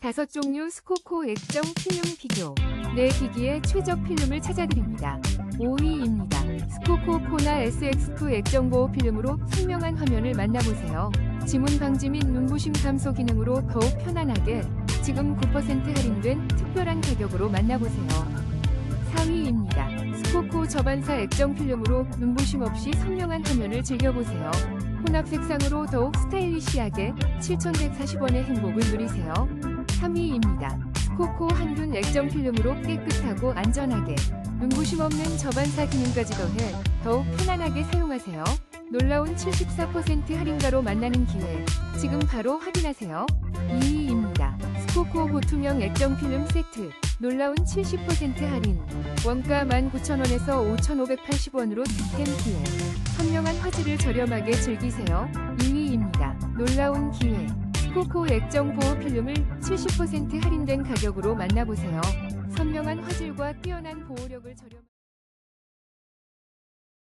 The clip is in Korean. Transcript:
다섯 종류 스코코 액정 필름 비교. 내 기기의 최적 필름을 찾아드립니다. 5위입니다. 스코코 코나 SX2 액정 보호 필름으로 선명한 화면을 만나보세요. 지문 방지 및 눈부심 감소 기능으로 더욱 편안하게 지금 9% 할인된 특별한 가격으로 만나보세요. 4위입니다. 스코코 저반사 액정 필름으로 눈부심 없이 선명한 화면을 즐겨보세요. 혼합 색상으로 더욱 스타일리시하게 7,140원의 행복을 누리세요. 3위입니다. 스코코 한균 액정 필름으로 깨끗하고 안전하게 눈부심 없는 저반사 기능까지 더해 더욱 편안하게 사용하세요. 놀라운 74% 할인가로 만나는 기회 지금 바로 확인하세요. 2위입니다. 스코코 보투명 액정 필름 세트 놀라운 70% 할인 원가 19,000원에서 5,580원으로 득템 기회 선명한 화질을 저렴하게 즐기세요. 2위입니다. 놀라운 코코 액정 보호 필름을 70% 할인된 가격으로 만나보세요. 선명한 화질과 뛰어난 보호력을 저렴